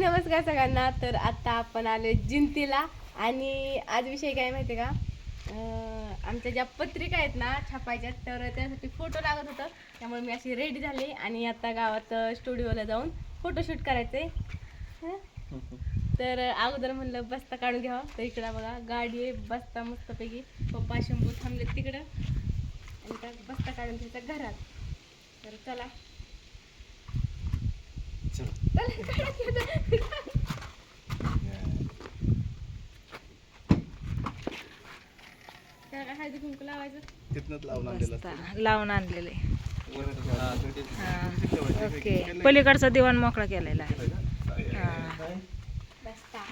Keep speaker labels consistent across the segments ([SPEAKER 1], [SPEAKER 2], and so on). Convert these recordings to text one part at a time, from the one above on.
[SPEAKER 1] नमस्कार सगळ्यांना. तर आत्ता आपण आलो जिंतीला. आणि आज विषय काय माहिती का? आमच्या ज्या पत्रिका आहेत ना छापायच्या तर त्यासाठी फोटो लागत होतं. त्यामुळे मी अशी रेडी झाली आणि आता गावात स्टुडिओला जाऊन फोटोशूट करायचे तर अगोदर म्हणलं बस्ता काढून घ्यावा. तर इकडं बघा गाडी आहे बस्ता मस्तपैकी. पप्पा शंभू थांबले तिकडं. आणि त्या बस्ता काढून घ्यायचा घरात. तर चला.
[SPEAKER 2] लावून आणलेलं
[SPEAKER 3] बस्ता लावून आणलेले. ओके. पलीकडचा दिवाण मोकळा केलेला आहे. हा.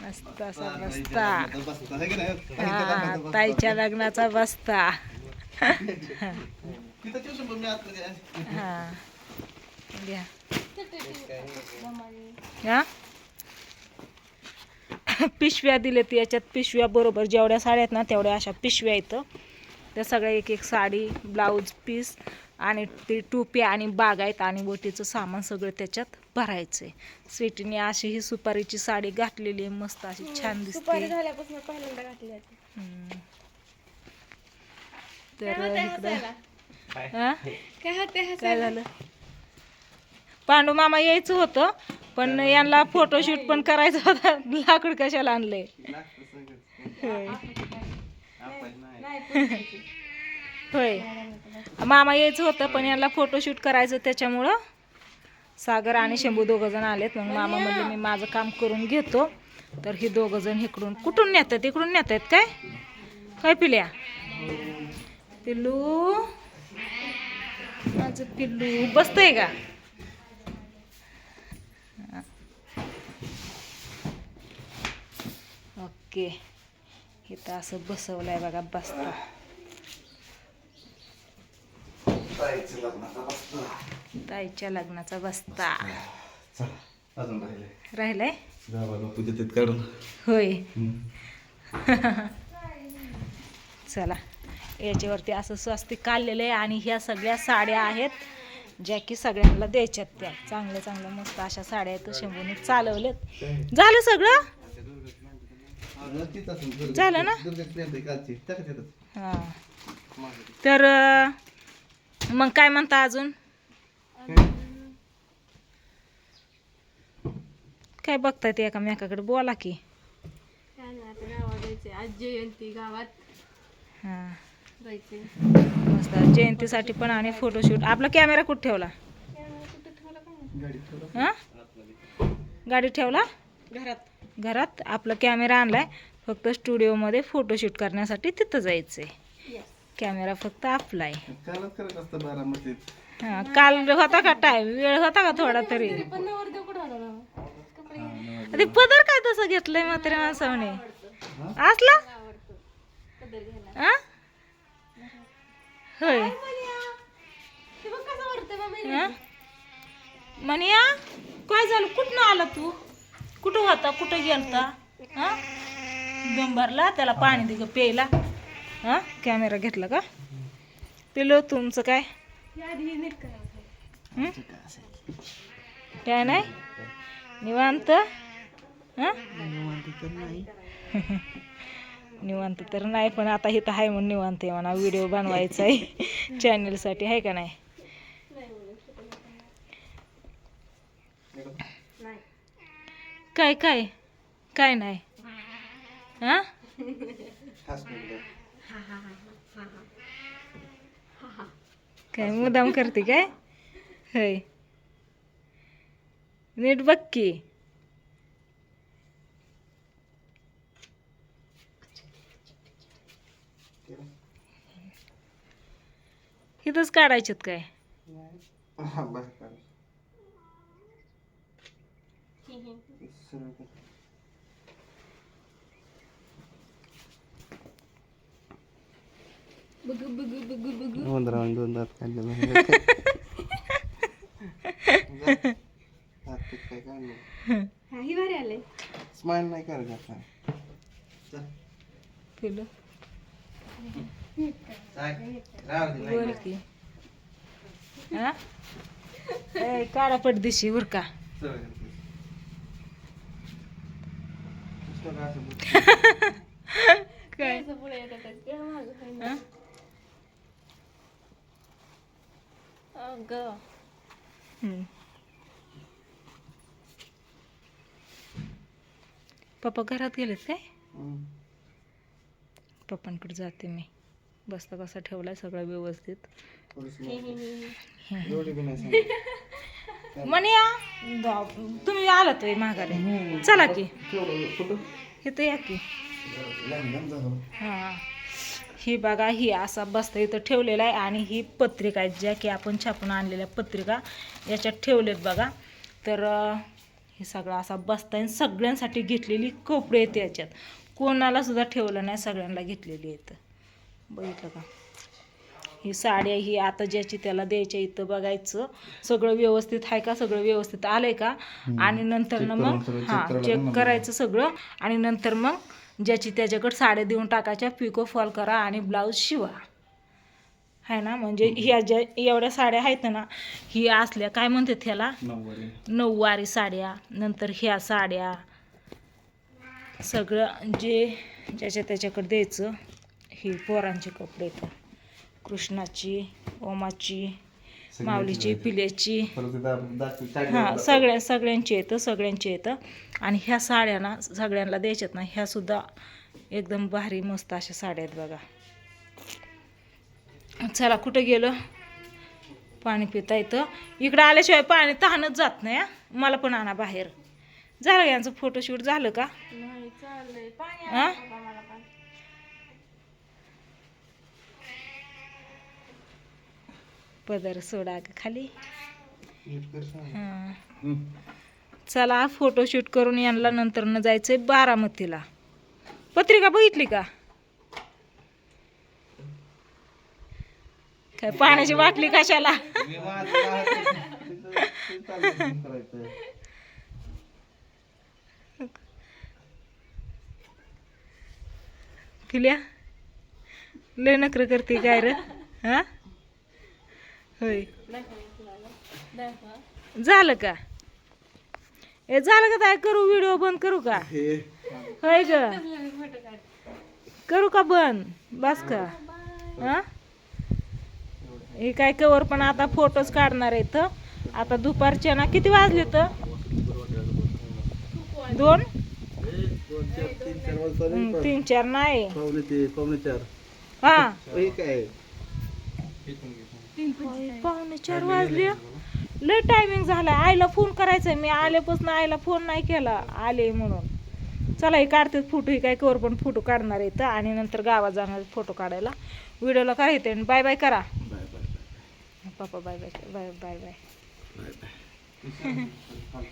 [SPEAKER 3] मस्त असा बस्ता. ताईच्या लग्नाचा बस्ता. हा. घ्या. हा? पिशव्या दिलेत याच्यात. पिशव्या बरोबर जेवढ्या साड्या आहेत ना तेवढ्या अशा पिशव्या येतं त्या सगळ्या एक एक साडी ब्लाऊज पीस आणि ती टोपी आणि बाग आहेत आणि बोटीचं सामान सगळं त्याच्यात भरायचं आहे स्वीटीने अशी ही सुपारीची साडी घातलेली आहे मस्त अशी छान
[SPEAKER 1] सुपारी
[SPEAKER 3] दिसते तर इकडं
[SPEAKER 1] काय
[SPEAKER 3] झालं? पांडू मामा यायचं होतं पण यांना फोटोशूट पण करायचं होतं. लाकूड कशाला आणलंय? होय. मामा यायचं होतं पण यांना फोटोशूट करायचं त्याच्यामुळं सागर आणि शंभू दोघं जण आलेत. मग मामा म्हणले मी माझं काम करून घेतो. तर ही दोघं जण इकडून कुठून नेतात? इकडून नेत आहेत काय? काय पिल्या? पिल्लू? माझं पिल्लू बसतंय का? ओके. इथं असं बसवलंय बघा बसता. ताईच्या लग्नाचा बसता. राहिलाय? होय. चला याच्यावरती असं स्वस्तिक काढलेलं आहे आणि ह्या सगळ्या साड्या आहेत ज्या की सगळ्यांना द्यायच्यात त्या. चांगल्या चांगल्या मस्त अशा साड्या आहेत शंभूने चालवलेत झालं सगळं? झालं ना? हां. तर मग काय म्हणता अजून? काय बघताय ते एकामेकाकडे? बोला की.
[SPEAKER 1] गावात जायचंय आज जयंती गावात
[SPEAKER 3] हां.
[SPEAKER 1] जायचंय
[SPEAKER 3] मस्त. जयंतीसाठी पण आणि फोटोशूट आपला कॅमेरा कुठे ठेवला. हां? गाडीत ठेवला?
[SPEAKER 1] घरात.
[SPEAKER 3] घरात आपला कॅमेरा आणलाय फक्त स्टुडिओमध्ये फोटोशूट करण्यासाठी तिथं जायचंय.
[SPEAKER 1] Yes.
[SPEAKER 3] कॅमेरा फक्त आपला आहे हां काल होता का टाईम वेळ होता का थोडा तरी? ते पदर काय तसं घेतलंय म्हाताऱ्या माणसाने? असला? होय? मनिया काय झालं? कुठनं आला तू? कुठं होता? कुठं गेलता? हा? दम भरला त्याला पाणी दे प्यायला. हा? कॅमेरा घेतला का? पिलो तुमचं काय? हं? काय नाही? निवांत? हां? निवांत तर नाही पण आता इथं आहे म्हणून निवांत आहे म्हणा. व्हिडिओ बनवायचा आहे. चॅनलसाठी आहे का नाही? काय काय? काय नाही. हा? काय मुदाम करते काय? होय. नीट बघ की. इथंच काढायच्यात काय?
[SPEAKER 2] हा कर.
[SPEAKER 1] बघू बघू बघू बघू
[SPEAKER 2] दोन राऊंड दोन दात काढले काय काढलं
[SPEAKER 1] भारी आले
[SPEAKER 2] स्माइल नाही करायचं आता. चल.
[SPEAKER 3] पिलं
[SPEAKER 2] चाय. राहू दे, नाही
[SPEAKER 3] बोल की हा ए, काळा पडदिशी उरका
[SPEAKER 2] सरळ कर. तर असं बघ.
[SPEAKER 3] काय. पप्पा घरात गेलेत काय. पप्पांकडे जाते मी बसता कसा ठेवलाय सगळं व्यवस्थित म्हणे या तुम्ही आलात होय माघारी. चला की.
[SPEAKER 2] ठेवलं
[SPEAKER 3] इथं या की. हां. ही बघा ही असा बस्ता इथं ठेवलेला आहे आणि ही पत्रिका आहे ज्या की आपण छापून आणलेल्या पत्रिका याच्यात ठेवलेत बघा. तर अं, हे सगळं असा बस्ता आहे सगळ्यांसाठी घेतलेली कपडे आहेत याच्यात. कोणाला सुद्धा ठेवलं नाही सगळ्यांना घेतलेली आहेत. बघितलं का? ही साड्या ही आता ज्याची त्याला द्यायच्या इथं बघायचं. सगळं व्यवस्थित आहे का? सगळं व्यवस्थित आलंय का? आणि नंतर ना मग हां चेक. करायचं सगळं. आणि नंतर मग ज्याची त्याच्याकडे साड्या देऊन टाकायच्या पिको फॉल करा आणि ब्लाऊज शिवा. आहे ना? म्हणजे ह्या ज्या एवढ्या साड्या आहेत ना ही असल्या काय म्हणतात ह्याला?
[SPEAKER 2] नऊवारी.
[SPEAKER 3] नऊवारी साड्या नंतर ह्या साड्या. सगळं जे ज्याच्या त्याच्याकडे द्यायचं ही पोरांचे कपडे तर कृष्णाची ओमाची माऊलीची पिल्याची. हां सगळ्या सगळ्यांची येतं सगळ्यांची येतं. आणि ह्या साड्या ना सगळ्यांना द्यायच्यात ना ह्या सुद्धा एकदम भारी मस्त अशा साड्या आहेत बघा. चला कुठं गेलं? पाणी पिता येतं. इकडं आल्याशिवाय पाणी तहानच जात नाही. मला पण आणा बाहेर. झालं यांचं फोटोशूट झालं का?
[SPEAKER 1] नाही चाललंय. पाणी
[SPEAKER 3] हा?
[SPEAKER 1] आणलं बाबा मला पण.
[SPEAKER 3] पदर सोडा ग खाली. हां. चला फोटोशूट करून यांना नंतर न जायचंय बारामतीला. पत्रिका बघितली का? काय पाण्याची बाटली कशाला. पिल्या? लय नकर करते काय र? हा? होय. झालं का? ए झालं का काय करू व्हिडिओ बंद करू का?
[SPEAKER 2] हे.
[SPEAKER 3] होय ग. करू का बंद? बस का? हा? हे काय कवर पण आता फोटोज काढणार आहेत आता दुपारच्या ना किती वाजले तर दोन
[SPEAKER 2] तीन चार
[SPEAKER 3] हं, नाही हा पावणे चार वाजले. लय टायमिंग झाला. आईला फोन करायचा मी आल्यापासून आईला फोन नाही केला. आले म्हणून. चला हे काढते फोटो ही काय कवर पण फोटो काढणार आहेत. आणि नंतर गावात जाणार फोटो काढायला. व्हिडिओला काय येते बाय बाय करा.
[SPEAKER 2] बाय बाय
[SPEAKER 3] पापा bye bye bye bye
[SPEAKER 2] bye bye